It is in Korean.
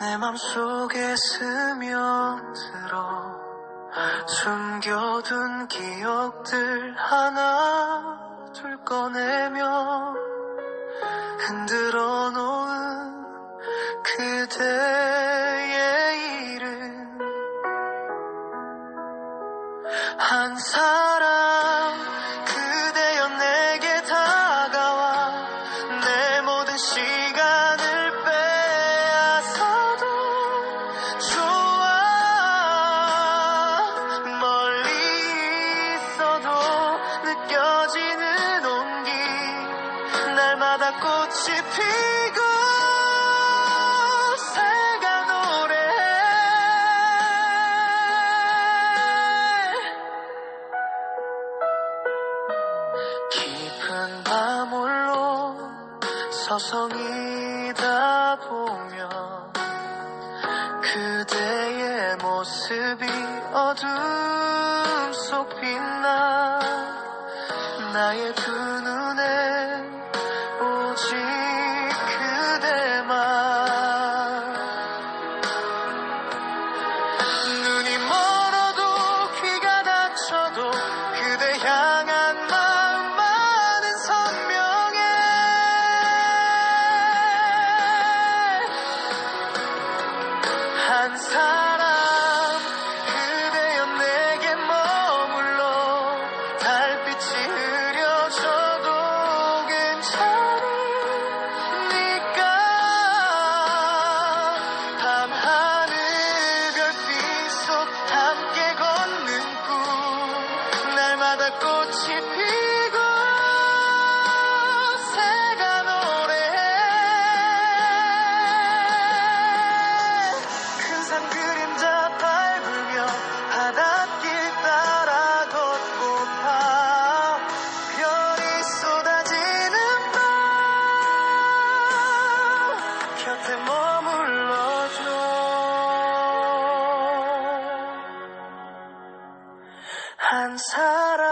내 맘속에 스며들어 숨겨둔 기억들 하나 둘 꺼내며 흔들어 놓은 그대의 이름. 한 사람 깊은 밤홀로 서성이다 보면 그대의 모습이 속 한 사람 그대여 내게 머물러 달빛이 흐려져도 괜찮으니까 밤하늘 별빛 속 함께 걷는 꿈. 날마다 꽃이 피 한 사람